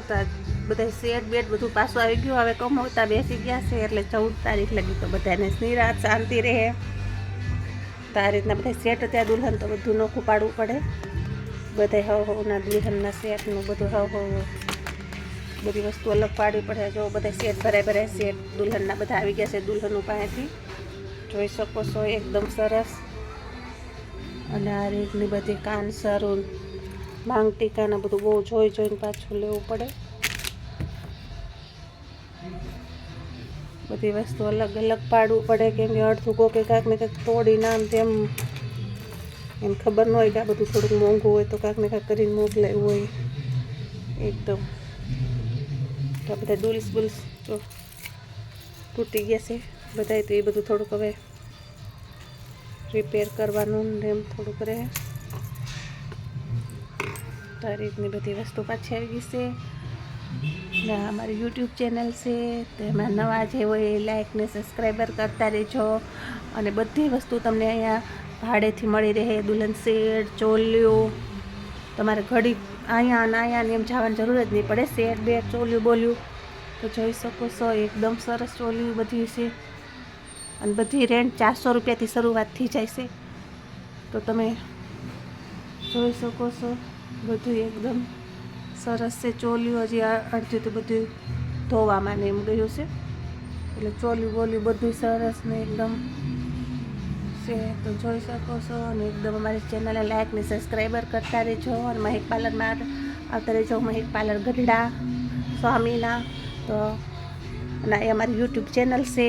તો બધા shade bed બધું પાછું આવી ગયું. હવે કમાવતા બેસી ગયા છે એટલે ચૌદ તારીખ લગી તો બધાને નિરાત શાંતિ રહે. તો આ રીતના બધા સેટ ત્યાં દુલ્હન તો બધું નોખું પાડવું પડે. બધા હવ હવના દુલ્હનના સેટનું બધું હવ હવ બધી વસ્તુ અલગ પાડવી પડે. જો બધા સેટ ભરાય ભરાય સેટ દુલ્હનના બધા આવી ગયા છે દુલ્હન પાસેથી. જોઈ શકો છો, એકદમ સરસ. અને આ રીતની બધી કાન માંગ ટીકાને બધું બહુ જોઈ જોઈને પાછું લેવું પડે. બધી વસ્તુ અલગ અલગ પાડવું પડે કેમ કે અડધું કોકે કાંક ને કાંક તોડીને નામ તેમ. એમ ખબર ન હોય કે આ બધું થોડુંક મોંઘું હોય તો કાંક ને કાંક કરીને મોકલાયું હોય. એકદમ. તો બધા ડુલ્સ બુલ્સ જો તૂટી ગયા છે. બધાય તો એ બધું થોડુંક હવે રિપેર કરવાનું ને એમ થોડુંક રહે. તો આ રીતની બધી વસ્તુ પાછી આવી ગઈ છે. ને અમારી યુટ્યુબ ચેનલ છે તેમાં નવા જે હોય એ લાઈક ને સબસ્ક્રાઈબર કરતા રહેજો. અને બધી વસ્તુ તમને અહીંયા ભાડેથી મળી રહે, દુલ્હન શેડ ચોલીઓ. તમારે ઘડી અહીંયા અને અહીંયા એમ જવાની જરૂર જ નહીં પડે સેટ બેટ ચોલ્યું બોલ્યું તો જોઈ શકો છો, એકદમ સરસ ચોલ્યું બધી છે. અને બધી રેન્ટ ચારસો રૂપિયાથી શરૂઆત થઈ જાય છે. તો તમે જોઈ શકો છો. બધું એકદમ સરસ છે. ચોલ્યું હજી અડધું તો બધું ધોવામાં ને એમ ગયું છે. એટલે ચોલ્યું બોલ્યું બધું સરસ ને એકદમ છે. તો જોઈ શકો છો અને એકદમ અમારી ચેનલને લાઇક ને સબસ્ક્રાઈબર કરતા રહેજો અને મહેક પાર્લરમાં આવતા રહેજો મહેક પાર્લર ગઢડા, સ્વામીના. તો અને એ અમારી યુટ્યુબ ચેનલ છે.